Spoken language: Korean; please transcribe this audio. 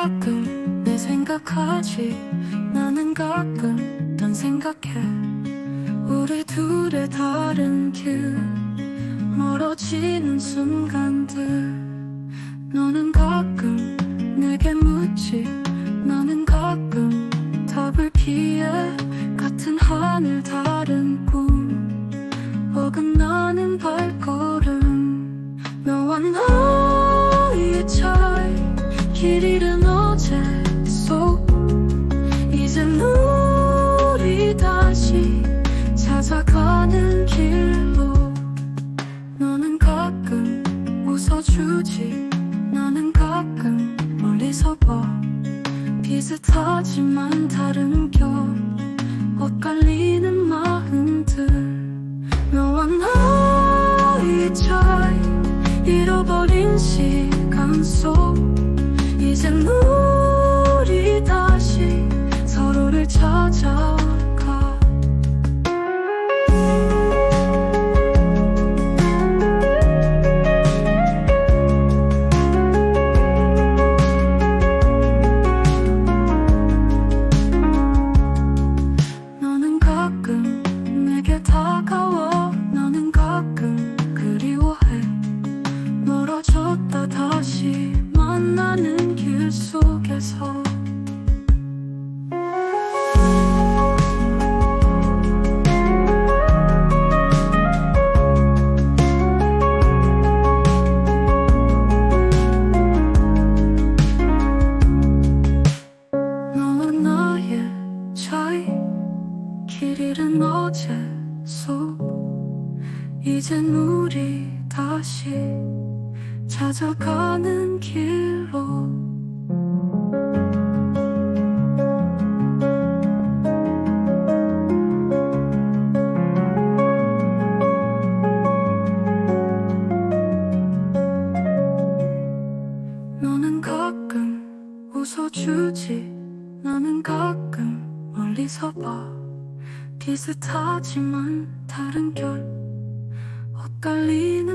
가끔 내 생각하지. 나는 가끔 넌 생각해. 우리 둘의 다른 길 멀어지는 순간들. 너는 가끔 내게 묻지. 나는 가끔 답을 피해. 같은 하늘 다른 꿈. 어긋나는 발걸음. 너와 나 이젠 우리 다시 찾아가는 길로. 너는 가끔 웃어주지. 나는 가끔 멀리서 봐. 비슷하지만 다른 겨 엇갈리는 마음들. 너와 나의 차이. 잃어버린 시간 속 다가와 너는 가끔 그리워해. 멀어졌다 다시 만나는 길 속에서. 길 잃은 어제 속 이젠 우리 다시 찾아가는 길로. 너는 가끔 웃어주지 나는 가끔 멀리서 봐 비슷하지만 다른 결 엇갈리는